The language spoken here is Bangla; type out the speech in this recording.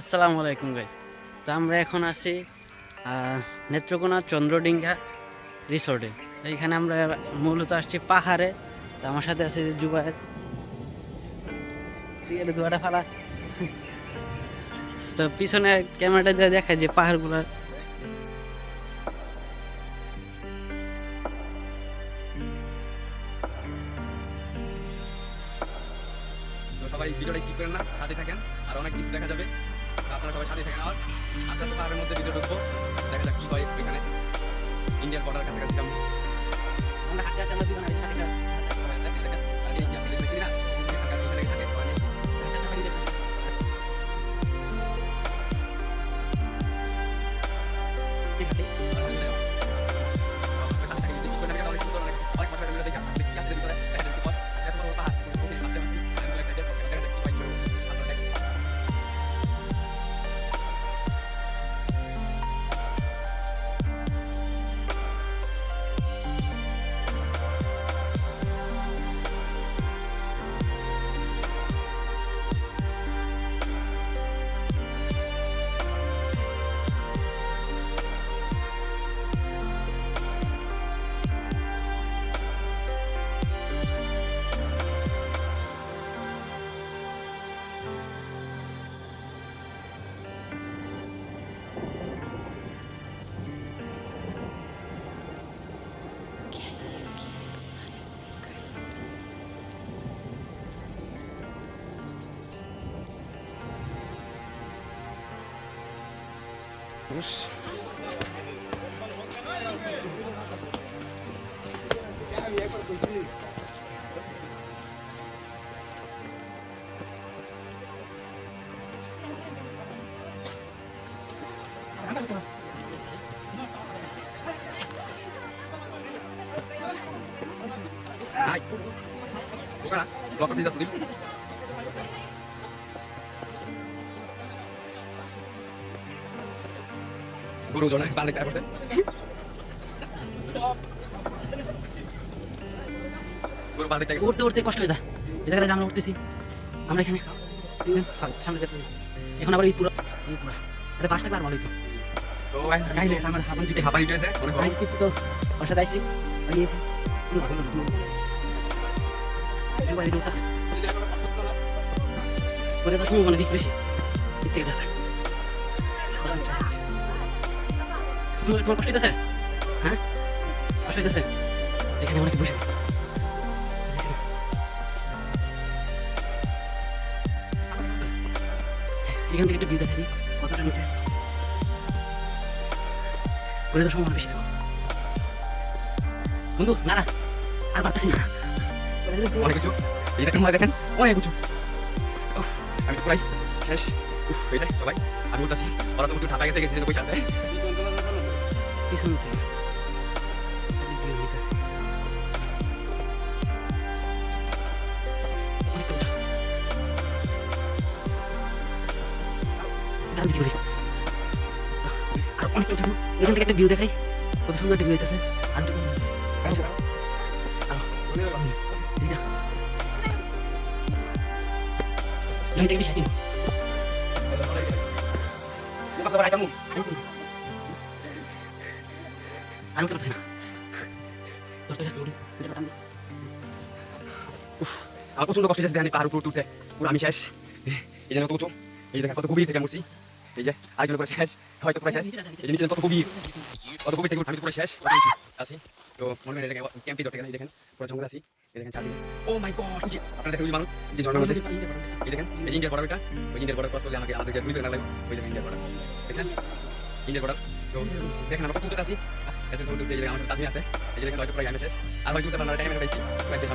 আসসালামু আলাইকুম গাইস তো আমরা এখন আছি নেত্রকোনা চন্দ্রডিঙ্গা রিসোর্টে। তো এখানে আমরা মূলত আসছি পাহাড়ে। তো আমার সাথে আছে জুবাইর সিগারেট দুয়াটা ফালা। তো পিছনে ক্যামেরাটা দিয়ে দেখায় যে পাহাড়গুলো। সবাই ভিডিওটা স্কিপ করেন না, সাথে থাকেন, আর অনেক কিছু দেখা যাবে। আপনারা সবাই সাথে থাকেন আমার আস্তে আস্তে পাহাড়ের মধ্যে ভিডিও ঢুকবো। দেখা যাক কি হয় এখানে। ইন্ডিয়ার বর্ডার কাছাকাছি আমরা হাতে হাতে আমরা দুজন সাথে Dus. Hai. Bukan ah. Blok kerja satu din sa tuloy. গুরু জন পানি খাই করছে গুরু পানি খাই উঠতে উঠতে কষ্ট হয়ে যায়। এই জায়গায় আমরা উঠতেছি। আমরা এখানে। তিনজন সামনে যেতে এখন আবার এই পুরো এই পুরো। এটা পাশ থাকলে আর ভালোই তো তো গাই লেগেছে আমার হাঁপানি ছুটে হাঁপানি উঠেছে অনেক গাই তো ওর সাথে আইসি বানিয়েছি জুবাই দিয়ে উঠতেছে তো। শুনব মানে দিচ্ছি বেশি দিক দেখা তোমার তোমার কষ্ট হইতেছে? হ্যাঁ? কষ্ট হইতেছে? এখানে অনেকে বসে। এখান থেকে একটা ভিউ দেখা দিই কতটা নিচে। করে তো সময় বেশি বন্ধু না না আর পারতেছি না। অনেক কিছু এই দেখেন দেখেন। অনেক কিছু আমি তো প্রায় শেষ। উফ সবাই আমি উঠতেছি ওরা তো উঠে ঠাপা গেছে গেছে পয়সা আছে। পিছন থেকে। এখান থেকে একটা ভিউ দেখাই কত সুন্দর একটা ভিউ হইতেছে আর। জমি থেকে বেশি হাঁটি আমি উঠতে না। আমার প্রচণ্ড কষ্ট হয়েছে পাহাড় উপর তুলতে পুরো আমি শেষ। এই জন্য কত এই দেখেন কত গভীর থেকে মুছি এই যে আরেকজন করে শেষ। হয়তো পুরো শেষ। এই নিচে কত গভীর। কত গভীর থেকে আমি পুরো শেষ। আছি। তো মনে হয় ক্যাম্পে ধরতে গেলে দেখেন পুরো জঙ্গল আছি। এই দেখেন চারদিকে। ও মাই গড আপনারা দেখেন মানুষ যে জঙ্গলের মধ্যে এই দেখেন এই ইন্ডিয়ার বর্ডার এটা ওই ইন্ডিয়ার বর্ডার ক্রস করলে আমাকে আমাদেরকে গুলি করে না ওই দেখেন ইন্ডিয়ার বর্ডার দেখেন? ইন্ডিয়ার বর্ডার তো দেখেন আমরা কত আছি। এত সময় এই যে আমার কাছে আছে। এই যে দেখেন হয়তো প্রায় আমি আর হয়তো উঠতে টাইমে পাইছি। পাইছি